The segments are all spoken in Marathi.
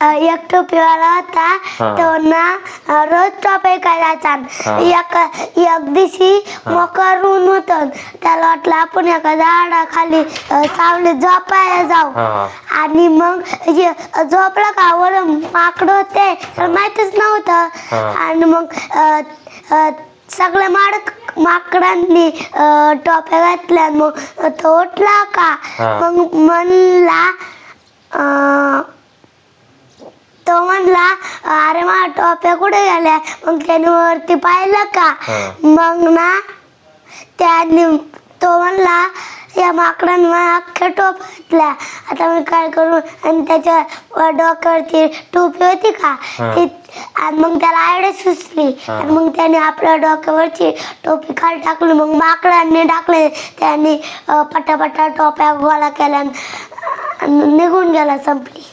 एक टोपीवाला होता हा. तो ना अ, रोज टोपी करायचा. हा. एक एक दिवशी मोकर ऊन होत. त्याला वाटलं आपण एका झाडाखाली अ, सावलीत झोपायला जाऊ. हा. आणि मग जे झोपला का वर माकड होते तर माहितच नव्हतं. हा. आणि मग अ, अ, सगळ्या माड माकडांनी अ, टोप्या घातल्या. आणि मग तो उठला का? हा. मग म्हणला अ, तो म्हणला अरे मा टोप्या कुठे गेल्या? मग त्याने वरती पाहिलं का. मग ना त्याने तो म्हणला या माकडाने अख्ख्या टोप्या घातल्या. आता मी काय करू? आणि त्याच्या वर डोक्यावरती टोपी होती का. ती आणि मग त्याला आयडिया सुचली. आणि मग त्याने आपल्या डोक्यावरची टोपी खाली टाकली. मग माकडांनी टाकले. त्यांनी पटापटा टोप्या गोळा केल्या निघून गेला संपली.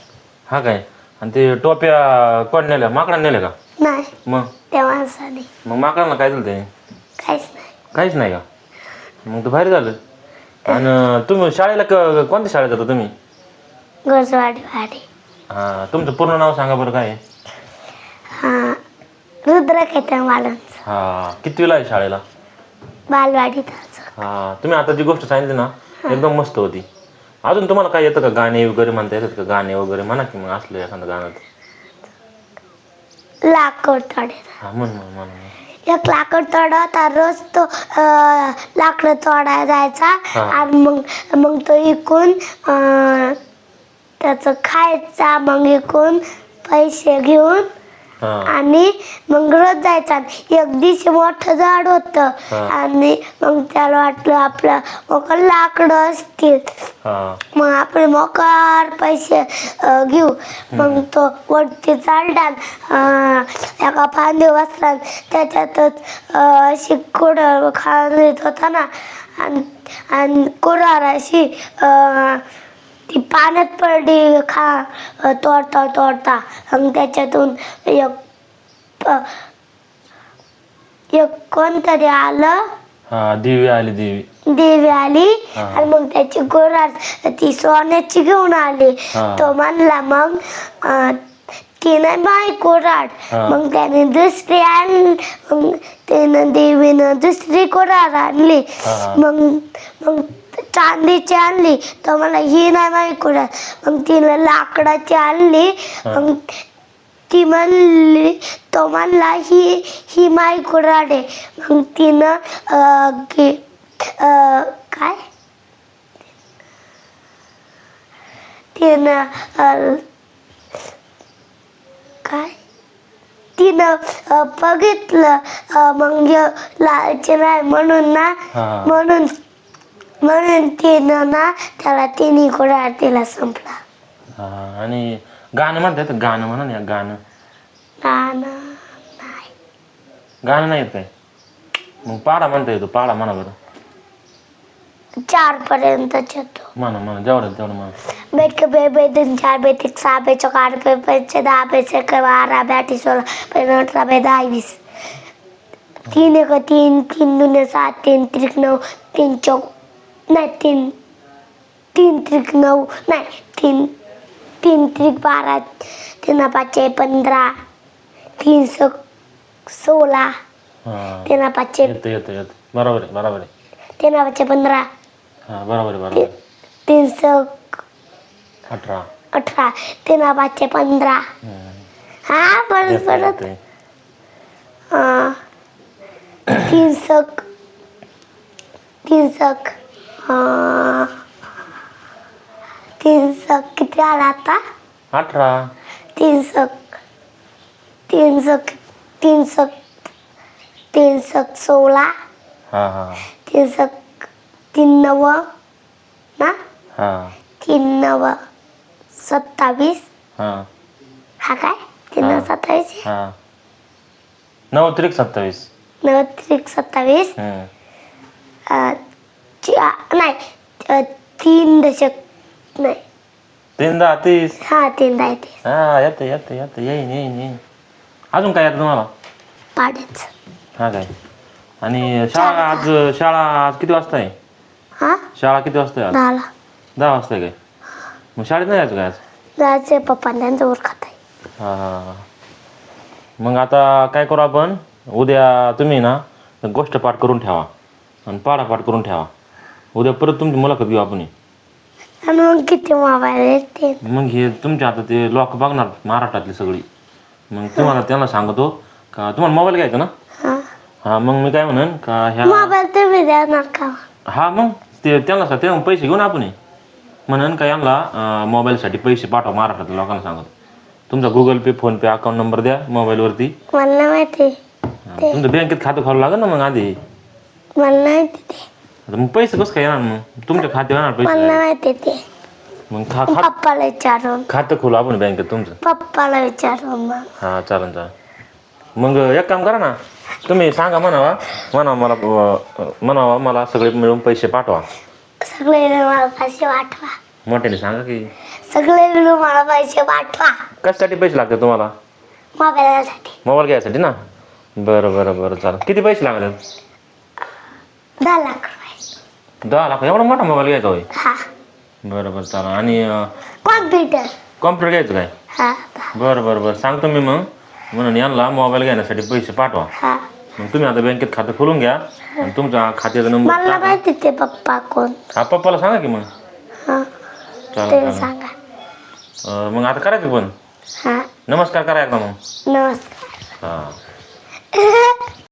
हा काय? आणि ते टोप्या कोण नेल्या? माकडा नेल्या का? नाही. मग? त्या माणसाने. मग माकडांना काय झालं ते? काहीच नाही. काहीच नाही का? मग तर भारी झालं. आणि तुम्ही शाळेला क- कोणत्या शाळेत जाता तुम्ही? गोजवाडी वाडी. हा तुमचं पूर्ण नाव सांगा बरं काय आहे? हा रुद्र केतन वालनचं हा कितवीला आहे शाळेला? बालवाडी त्याचं हा तुम्ही आता जी गोष्ट सांगितली ना एकदम मस्त होती. अजून तुम्हाला काय येतं का गाणे वगैरे म्हणता येतात का गाणे वगैरे म्हणा की मग असलं एखादं गाणं लाकूड तोडे हा म्हण म्हण म्हण म्हण. एक लाकूड तोडा होता रोज तो अं, लाकडं तोडायला जायचा हा. आणि मग मग तो इकून अं, त्याचं खायचा मग इकून पैसे घेऊन आणि मग रोज जायचा. एक दिवशी मोठं झाड होतं. आणि मग त्याला वाटलं आपलं मग लाकडं असतील. मग आपण मोकार पैसे घेऊ. मग तो वरती चालला. अ, एका फांदी बसला त्याच्यातच अशी कुड खात होता ना. आणि आणि कुरार अशी अ, ती पाण्यात पडली खा तोडता तोडता आणि त्याच्यातून एक एक कोणतरी आलं हा देवी आली देवी देवी आली. आणि मग त्याची गोराड ती सोन्याची घेऊन आली हा. तो म्हणला मग अं, ती नाही बाई कोराड हा. मग त्याने दुसरी आणली मग त्यानं देवीनं दुसरी कोराड आणली हा. मग मग चांदीची आणली. तर मला ही नाही माही कोराड मग तिनं लाकडाची आणली. मग ती म्हणली तो म्हणला ही ही माई कुऱ्हाड. आहे मग तिनं अं, गी- अं, काय? तिनं अं, काय? तिनं अं, बघितलं. अं, मग लालची नाही म्हणून ना हा. म्हणून म्हणून तिनं ना त्याला तिन्ही कुऱ्हाड तिला संपला. हा आणि गाणं म्हणता येतं गाणं म्हणा ना गाणं. नाही. गाणं नाही येत काय? मग पाडा म्हणता येतो पाडा म्हणा बरं. चार पर्यंत येतो. म्हणा म्हणा जेवढं तेवढं म्हणा. बैठ के बे बे दिन चार बे तिक सहा बे चौक आठ बे पंचे दहा बे छक्क बारा बे आठ सोळा बे अठरा बे दहा वीस. तीन एक तीन तीन दुने सात तीन त्रिक नऊ तीन चौक नाही तीन तीन त्रिक नऊ नाही तीन तीन त्रिक बारा तीन पाचशे पंधरा तीन सोळा हा तीन पाचशे येतं येतं येतं बरोबर आहे बरोबर आहे तीन पाचशे पंधरा हा बरोबर आहे बरोबर आहे तीन सक अठरा अठरा तीन पाचशे पंधरा हम्म. हा परत येतं, परत येतं. हा. तीन सक तीन सक. तीन सक किती आला आता? अठरा. तीन सक तीन सक तीन सक तीन सक सोळा. हा हा. तीन सक तीन नव ना? हा. तीन नव सत्तावीस. हा. हा काय? तीन नऊ. सत्तावीस? हा. नऊ त्रिक सत्तावीस. नऊ त्रिक सत्तावीस. हम्म. अ, चा- नाही अ, तीन दशक नाही. तीन दहा तीस. हा तीन दहा ते हा येतं येतं येतं. येईन येईन येईन. अजून काय येतं तुम्हाला? पाडेच हा काय? आणि शाळा आज शाळा आज किती वाजता आहे? हा? शाळा किती वाजता आहे आज? दहाला. दहा वाजता आहे काय? मग शाळेत नाही जायचं काय आज? जायचे पप्पा त्यांचं उरखत आहे. हा हा हा. मग आता काय करू आपण? उद्या तुम्ही ना गोष्ट पाठ करून ठेवा. आणि पाढा पाठ करून ठेवा. उद्या परत तुमची मुलाखत घेऊ आपण. आणि मग किती मोबाईल येते मग हे तुमच्या आता ते लोक बघणार महाराष्ट्रातली सगळी. मग तुम्हाला त्यांना सांगतो का तुम्हाला मोबाईल घ्यायचा ना? हा. हा मग मी काय म्हणन का ह्या मोबाईल तुम्ही देणार का? हा मग ते त्यांना सांग ते पैसे घेऊन आपण ये. म्हणन का यांना मोबाईलसाठी पैसे पाठवा महाराष्ट्रातल्या लोकांना सांगत. तुमचा Google Pay PhonePe account number द्या मोबाईलवरती. मला नाही माहिती हा, तुमचं बँकेत खातं खोलावं लागेल ना मग आधी. मला नाही माहिती ते. आता मग पैसे कसं काय येणार मग? तुमच्या खात्यावर येणार मला पैसे नाही माहिती ते. मग खा खात पप्पाला विचारून खातं खोलू आपण बँकेत तुमचं. पप्पाला विचारून मग. हा चालेल चालेल मग एक काम करा ना. तुम्ही सांगा म्हणावा. म्हणा मला अं, म्हणावा मला सगळे मिळून पैसे पाठवा. सगळे मला पैसे पाठवा. मोठ्याने सांगा की. सगळे मिळून मला पैसे पाठवा. कशासाठी पैसे लागतात तुम्हाला? मोबाईलसाठी. मोबाईल घ्यायसाठी ना? बरं बरं बरं चालेल किती पैसे लागतात? दहा लाख रुपये. दहा लाख एवढा मोठा मोबाईल घ्यायचा होय? हा. बरं बरं चालेल. आणि कॉम्प्युटर कॉम्प्युटर घ्यायचं काय? हा. बरं बरं बरं. सांगतो मी मग. म्हणून यांना मोबाईल घेण्यासाठी पैसे पाठवा. हा. मग तुम्ही आता बँकेत खातं खोलून घ्या. आणि तुमचा खात्याचा नंबर मला टाका. माहिती ते पप्पा कोण. हा पप्पाला सांगा की मग. हा. चालेल ते चालेल. सांगा. अं, मग आता करायचं पण हा. नमस्कार करा एकदा मग. नमस्कार. हां.